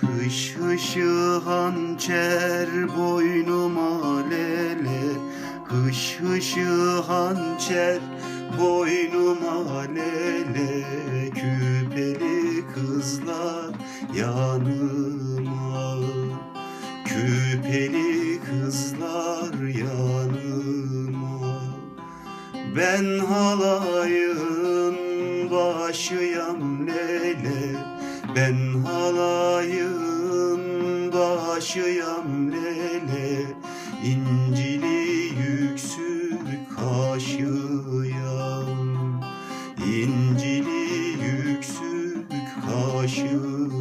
Hış hışı hançer boynuma lele. Hış hışı hançer boynuma lele. Küpeli kızlar yanıma. Küpeli kızlar yanıma. Ben halayın başıyam lele Ben halayın başıyam lele. İncili yüksük kaşıyam. İncili yüksük kaşıyam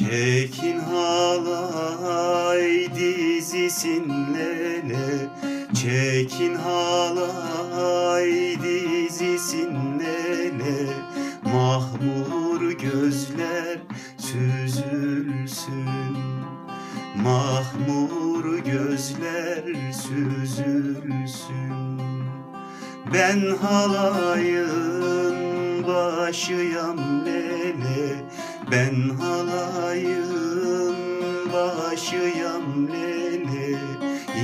Çekin halay dizisin lele Çekin halay dizisin lele Mahmur gözler süzülsün. Mahmur gözler süzülsün. Ben halayın başıyam lele Ben halayın başıyam lele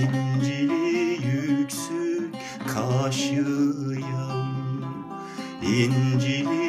İncili yüksük kaşıyam İncili